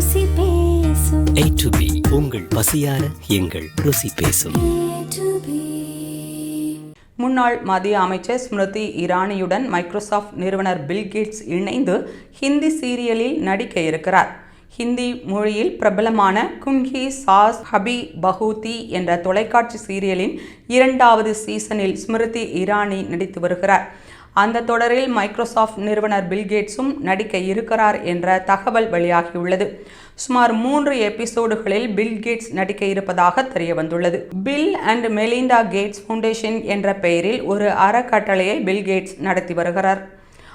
A to B உங்கள் பசியார எங்கள் ருசி பேசும். முன்னாள் மத்திய அமைச்சர் ஸ்மிருதி இரானியுடன் மைக்ரோசாஃப்ட் நிறுவனர் பில் கேட்ஸ் இணைந்து ஹிந்தி சீரியலில் நடிக்க இருக்கிறார். ஹிந்தி மொழியில் பிரபலமான குன்ஹி சாஸ் ஹபி பஹூதி என்ற தொலைக்காட்சி சீரியலின் இரண்டாவது சீசனில் ஸ்மிருதி இரானி நடித்து வருகிறார். அந்த தொடரில் மைக்ரோசாஃப்ட் நிறுவனர் பில்கேட்ஸும் நடிக்க இருக்கிறார் என்ற தகவல் வெளியாகியுள்ளது. சுமார் மூன்று எபிசோடுகளில் பில் கேட்ஸ் நடிக்க இருப்பதாக தெரிய வந்துள்ளது Bill and Melinda Gates foundation என்ற பெயரில் ஒரு அறக்கட்டளையை பில் கேட்ஸ் நடத்தி வருகிறார்.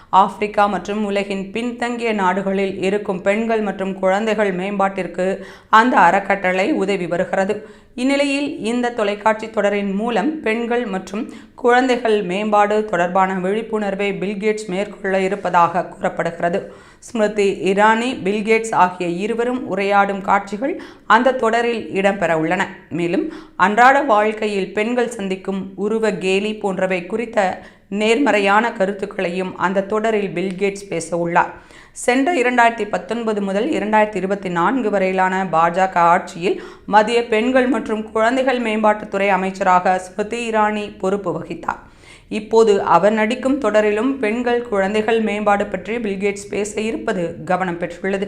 ஆப்பிரிக்கா மற்றும் உலகின் பின்தங்கிய நாடுகளில் இருக்கும் பெண்கள் மற்றும் குழந்தைகள் மேம்பாட்டிற்கு அந்த அறக்கட்டளை உதவி வருகிறது. இந்நிலையில் இந்த தொலைக்காட்சி தொடரின் மூலம் பெண்கள் மற்றும் குழந்தைகள் மேம்பாடு தொடர்பான விழிப்புணர்வை பில்கேட்ஸ் மேற்கொள்ள இருப்பதாக கூறப்படுகிறது. ஸ்மிருதி இரானி பில்கேட்ஸ் ஆகிய இருவரும் உரையாடும் காட்சிகள் அந்த தொடரில் இடம்பெற உள்ளன மேலும் அன்றாட வாழ்க்கையில் பெண்கள் சந்திக்கும் உருவ கேலி போன்றவை குறித்த நேர்மறையான கருத்துக்களையும் அந்த தொடரில் பில்கேட்ஸ் பேச உள்ளார் சென்ற இரண்டாயிரத்தி பத்தொன்பது முதல் இரண்டாயிரத்தி இருபத்தி நான்கு வரையிலான பாஜக ஆட்சியில் மத்திய பெண்கள் மற்றும் மற்றும் குழந்தைகள் மேம்பாட்டுத்துறை அமைச்சராக ஸ்மிருதி இரானி பொறுப்பு வகித்தார். இப்போது அவர் நடிக்கும் தொடரிலும் பெண்கள் குழந்தைகள் மேம்பாடு பற்றி பில்கேட்ஸ் பேச இருப்பது கவனம் பெற்றுள்ளது.